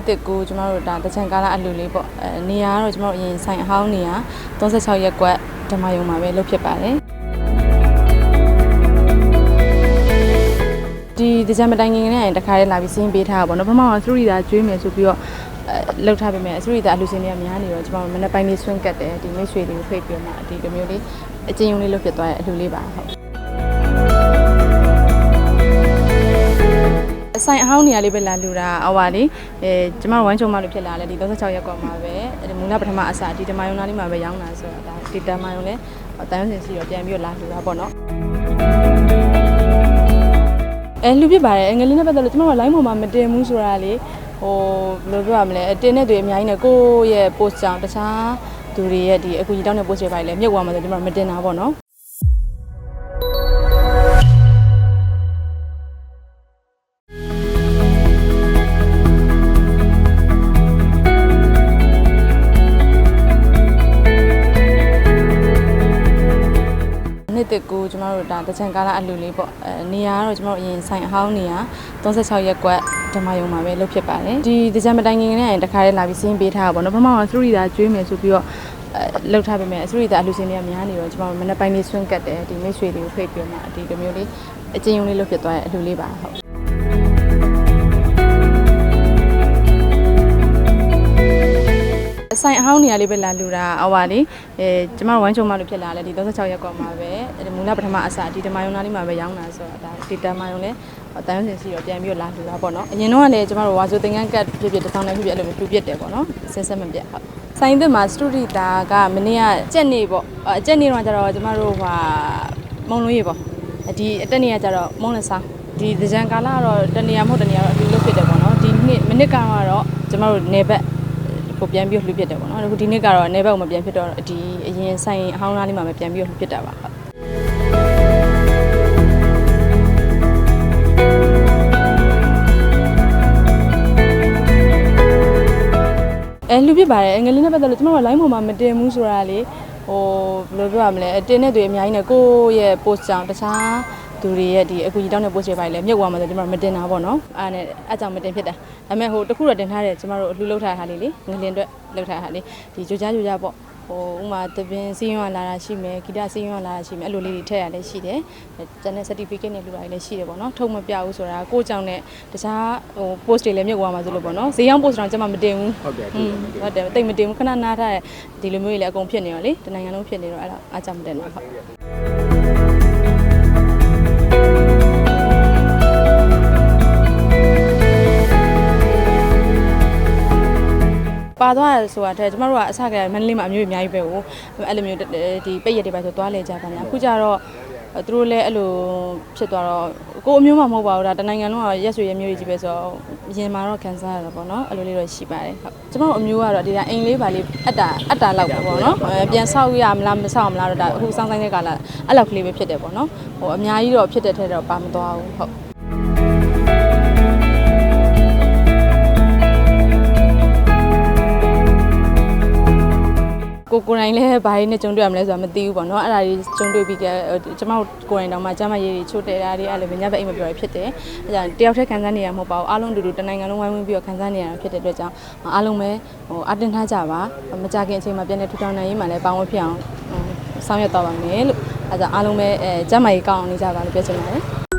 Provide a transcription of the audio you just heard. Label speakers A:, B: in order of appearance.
A: နှစ်တစ်ကိုကျမတို့ဒါတချံကားလာအလူလေးပေါ့အဲနေရာကတော့ကျမတို့အရင်ဆိုင်အဟောင်းနေရာ36ရက်ကွက်ဓမ္မယုံမှာပဲလုပ်ဖြစ်ပါတယ်ဒီတကြံမတိုင်ခင်နဲ့တခါလေးလာပြီးစင်းပေးထားတာပေါ့နော်ပထမကသရီတာကျွေးမယ်ဆိုပြီးတော့အဲလောက်ထားပေးမယ်သရီတာအလူစင်းတွေကများနေတော့ကျမတို့မနေ့ပိုင်းလေးဆွန့်ကတ်တယ်ဒီမိတ်ဆွေတွေကိုဖိတ်ပြီးတော့မှဒီလိုမျိုးလေးအချင်းယုံလေးလုပ်ဖြစ်သွားတဲ့အလူလေးပါဟုတ် အဆိုင်အဟောင်းနေရာလေးပဲလာလူတာအဝါလေးအဲကျမတို့ဝမ်းချုံမလို့ဖြစ်လာတယ်ဒီ36ရက်ကောမှာပဲအဲဒီမူလပထမအစာဒီတမယုံနာလေးမှာပဲရောင်းတာဆိုတော့ဒါဒီတမယုံလေးတန်ရုံးစင်စီတော့ပြန်ပြီးတော့လာလူတာပေါ့နော်အဲလူပြစ်ပါတယ်အင်္ဂလိပ်နဲ့ပတ်သက်လို့ကျမတို့ line ပေါ်မှာမတင်ဘူးဆိုတာလေဟိုဘယ်လိုပြောရမလဲအတင်တဲ့တွေအများကြီးနဲ့ကိုယ့်ရဲ့ post ကြောင့်တခြားသူတွေရဲ့ဒီအကူကြီးတောင်းတဲ့ post တွေပါလေမြုပ်သွားမှာဆိုဒီမှာမတင်တာပေါ့နော် တစ်ကိုကျမတို့ဒါတချံကားလာအလူလေးပေါ့အဲနေရာကတော့ကျမတို့အရင်ဆိုင်အဟောင်းနေရာ36ရက်ကွက်ဓမ္မယုံမှာပဲလုပ်ဖြစ်ပါတယ်ဒီတကြံမတိုင်ခင်နဲ့တခါလေးလာပြီးစင်းပေးထားတာပေါ့နော်ပထမကသရီတာကျွေးမယ်ဆိုပြီးတော့အဲလောက်ထားပေးမယ်သရီတာအလူစင်းတွေကများနေတော့ကျမတို့မနေ့ပိုင်းလေးဆွန့်ကတ်တယ်ဒီမိတ်ဆွေတွေကိုဖိတ်ပြီးတော့မှဒီလိုမျိုးလေးအချင်းယုံလေးလုပ်ဖြစ်သွားတဲ့အလူလေးပါဟုတ် ဆိုင်အဟောင်းနေရာလေးပဲလာလူတာအဝါလေးအဲကျမတို့ဝမ်းချုံမလို့ဖြစ်လာတယ်ဒီ36ရက်ကောမှာပဲအဲဒီမူလပထမအစာဒီတမယုံနာလေးမှာပဲရောင်းတာဆိုတော့ဒါဒီတမယုံလေးတန်ရုံးစင်စီတော့ပြန်ပြီးတော့လာလူတာပေါ့နော်အရင်တော့ကလည်းကျမတို့ဝါဆိုသင်္ကန်းကတ်ဖြစ်ဖြစ်တစ်ဆောင်နဲ့ဖြစ်ဖြစ်အဲ့လိုမျိုးပြူပြစ်တယ်ပေါ့နော်ဆက်ဆက်မပြတ်ဟုတ်ဆိုင်သစ်မှာစတူဒီတာကမနေ့ကကြက်နေပေါ့အကြက်နေတော့ကျတော့ကျမတို့ဟာမုံလုံးရေပေါ့ဒီအတက်နေကကျတော့မုံလက်စားဒီဒကြံကာလာကတော့တနေရာမဟုတ်တနေရာတော့အတူလုပ်ဖြစ်တယ်ပေါ့နော်ဒီနေ့မိနစ်ကတော့ကျမတို့နေဘက် ကိုပြန်ပြီးလှူပစ်တယ်ပေါ့နော်အခုဒီနေ့ကတော့အနေဘက်ကိုမပြန်ဖြစ်တော့ဒီအရင်ဆိုင်အဟောင်းသားလေးမှာပဲပြန်ပြီးလှူပစ်တာပါဟုတ်အဲလှူပစ်ပါတယ်အင်္ဂလိပ်နဲ့ပတ်သက်လို့ကျမတို့ line ပေါ်မှာမတင်ဘူးဆိုတာလေဟိုဘယ်လိုပြောရမလဲအတင်တဲ့တွေအများကြီးနဲ့ကိုယ့်ရဲ့ post ကြောင့်တခြား သူတွေရဲ့ဒီအကူကြီးတောင်းတဲ့ post တွေပါလေမြုပ်သွားမှာဆိုဒီမှာမတင်တာပေါ့နော်အားနဲ့အဲ့ကြောင့်မတင်ဖြစ်တာဒါပေမဲ့ဟိုတခုတော့တင်ထားတယ်ကျမတို့အလှူလောက်ထားတာလေးလေငလင်အတွက်လောက်ထားတာလေးဒီကြိုကြားကြိုကြားပေါ့ဟိုဥမာတပင်စီးရွံလာတာရှိမယ်ဂီတစီးရွံလာတာရှိမယ်အဲ့လိုလေးတွေထည့်ရလည်းရှိတယ်ကျန်တဲ့ certificate နဲ့လူတာလည်းရှိတယ်ပေါ့နော်ထုံမပြဘူးဆိုတာကိုယ့်ကြောင့်နဲ့တခြားဟို post တွေလည်းမြုပ်သွားမှာဆိုလို့ပေါ့နော်ဈေးရောက် post တော့ကျမမတင်ဘူး
B: ဟုတ်တယ်
A: อืมဟုတ်တယ်တိတ်မတင်ဘူးခဏနားထားတယ်ဒီလိုမျိုးတွေလည်းအကုန်ဖြစ်နေရောလေတနိုင်ငံလုံးဖြစ်နေတော့အဲ့ဒါအားကြောင့်မတင်တော့ဟုတ် ပါသွားတယ်ဆိုတာတဲ့ကျမတို့ကအစကတည်းကမန္တလေးမှာအမျိုးအများကြီးပဲဟိုအဲ့လိုမျိုးဒီပိတ်ရက်တွေပါဆိုသွားလေကြပါညာအခုကျတော့သူတို့လည်းအဲ့လိုဖြစ်သွားတော့ကိုအမျိုးမှမဟုတ်ပါဘူးဒါတနိုင်ငံလုံးကရက်ဆွေရမျိုးတွေကြီးပဲဆိုတော့ရင်မာတော့ခံစားရတာပေါ့နော်အဲ့လိုလေးတော့ရှိပါတယ်ဟုတ်ကျမတို့အမျိုးကတော့ဒီကအိမ်လေးပါလေးအတ္တာအတ္တာလောက်ပဲပေါ့နော်အဲပြန်ဆောက်ရမလားမဆောက်မလားတော့ဒါအခုစောင်းဆိုင်တဲ့ကာလအဲ့လောက်ကလေးပဲဖြစ်တယ်ပေါ့နော်ဟိုအများကြီးတော့ဖြစ်တဲ့ထဲတော့ပါမသွားဘူးဟုတ် ကိုကိုယ်တိုင်လည်းဘာတွေနဲ့ကြုံတွေ့ရမလဲဆိုတာမသိဘူးပေါ့နော်အဲ့ဒါကြီးကြုံတွေ့ပြီးကြကျမတို့ကိုယ်တိုင်တောင်မှကျမရေးတွေချို့တယ်တာတွေအဲ့လိုပဲညဘက်အိမ်မပြောရဖြစ်တယ်အဲ့ဒါတယောက်တည်းခံစားနေရမဟုတ်ပါဘူးအားလုံးတူတူတနိုင်ငံလုံးဝိုင်းဝန်းပြီးတော့ခံစားနေရတာဖြစ်တဲ့အတွက်ကြောင့်အားလုံးပဲဟိုအတင်းထားကြပါမကြခင်အချိန်မှာပြန်နေထူထောင်နိုင်ရေးမှာလည်းပေါင်းဝဖြစ်အောင်ဆောင်ရွက်တော့ပါမယ်လို့အဲ့ဒါအားလုံးပဲအဲကျမရေးကောင်းအောင်နေကြပါလို့ပြောချင်ပါတယ်